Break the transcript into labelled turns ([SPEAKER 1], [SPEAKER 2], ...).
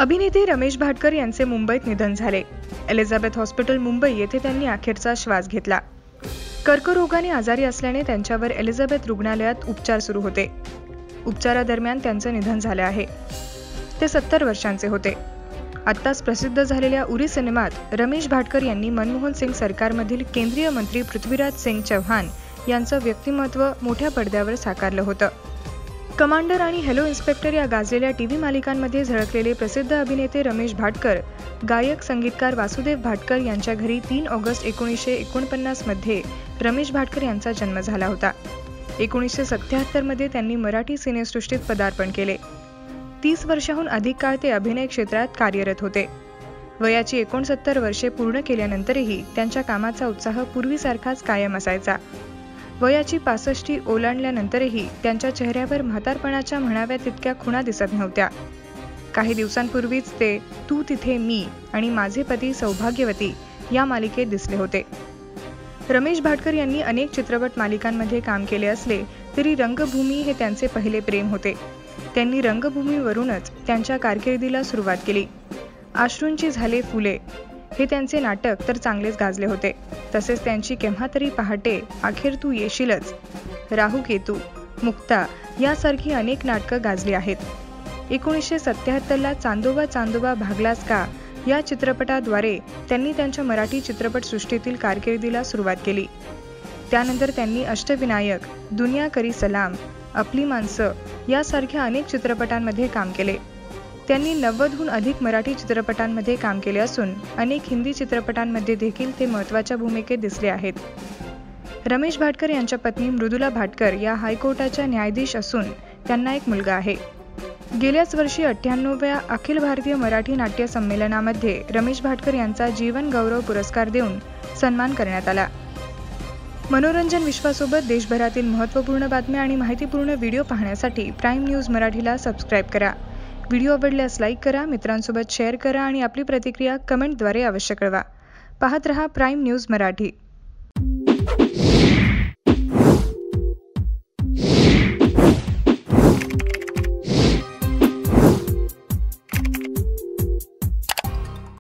[SPEAKER 1] अभिनेते रमेश भाटकर यांचे मुंबईत निधन झाले. एलिझाबेथ हॉस्पिटल मुंबई येथे त्यांनी अखेरचा श्वास घेतला. कर्करोगाने आजारी असल्याने त्यांच्यावर एलिझाबेथ रुग्णालयात उपचार सुरू होते. उपचारादरम्यान त्यांचं निधन झालं आहे. ते सत्तर वर्षांचे होते. आत्ताच प्रसिद्ध झालेल्या उरी सिनेमात रमेश भाटकर यांनी मनमोहन सिंग सरकारमधील केंद्रीय मंत्री पृथ्वीराज सिंग चव्हाण यांचं व्यक्तिमत्व मोठ्या पडद्यावर साकारलं होतं. कमांडर आणि हॅलो इन्स्पेक्टर या गाजलेल्या टी व्ही मालिकांमध्ये झळकलेले प्रसिद्ध अभिनेते रमेश भाटकर गायक संगीतकार वासुदेव भाटकर यांच्या घरी तीन ऑगस्ट एकोणीसशे एकोणपन्नासमध्ये रमेश भाटकर यांचा जन्म झाला होता. एकोणीसशे सत्याहत्तरमध्ये त्यांनी मराठी सिनेसृष्टीत पदार्पण केले. तीस वर्षाहून अधिक काळ ते अभिनय क्षेत्रात कार्यरत होते. वयाची एकोणसत्तर वर्षे पूर्ण केल्यानंतरही त्यांच्या कामाचा उत्साह पूर्वीसारखाच कायम असायचा. वयाची पासष्टी ओलांडल्यानंतरही त्यांच्या चेहऱ्यावर म्हातारपणाच्या म्हणाव्या तितक्या खुणा दिसत नव्हत्या. काही दिवसांपूर्वीच ते तू तिथे मी आणि माझे पती सौभाग्यवती या मालिकेत दिसले होते. रमेश भाटकर यांनी अनेक चित्रपट मालिकांमध्ये काम केले असले तरी रंगभूमी हे त्यांचे पहिले प्रेम होते. त्यांनी रंगभूमीवरूनच त्यांच्या कारकिर्दीला सुरुवात केली. आश्रूंची झाले फुले हे त्यांचे नाटक तर चांगलेच गाजले होते. तसेच त्यांची केव्हा तरी पहाटे अखेर तू येशीलच. राहू केतू मुक्ता यासारखी अनेक नाटकं गाजली आहेत. एकोणीसशे सत्याहत्तरला चांदोबा चांदोबा भागलास का? या चित्रपटाद्वारे त्यांनी त्यांच्या मराठी चित्रपटसृष्टीतील कारकिर्दीला सुरुवात केली. त्यानंतर त्यांनी अष्टविनायक दुनिया करी सलाम आपली माणसं यासारख्या अनेक चित्रपटांमध्ये काम केले. त्यांनी नव्वदहून अधिक मराठी चित्रपटांमध्ये काम केले असून अनेक हिंदी चित्रपटांमध्ये देखील ते महत्त्वाच्या भूमिकेत दिसले आहेत. रमेश भाटकर यांच्या पत्नी मृदुला भाटकर या हायकोर्टाच्या न्यायाधीश असून त्यांना एक मुलगा आहे. गेल्याच वर्षी अठ्ठ्याण्णव्या अखिल भारतीय मराठी नाट्य संमेलनामध्ये रमेश भाटकर यांचा जीवन गौरव पुरस्कार देऊन सन्मान करण्यात आला. मनोरंजन विश्वासोबत देशभरातील महत्त्वपूर्ण बातम्या आणि माहितीपूर्ण व्हिडिओ पाहण्यासाठी प्राईम न्यूज मराठीला सबस्क्राईब करा. व्हिडिओ आवडल्यास लाईक करा मित्रांसोबत शेअर करा आणि आपली प्रतिक्रिया कमेंटद्वारे अवश्य कळवा. पाहत रहा प्राईम न्यूज मराठी.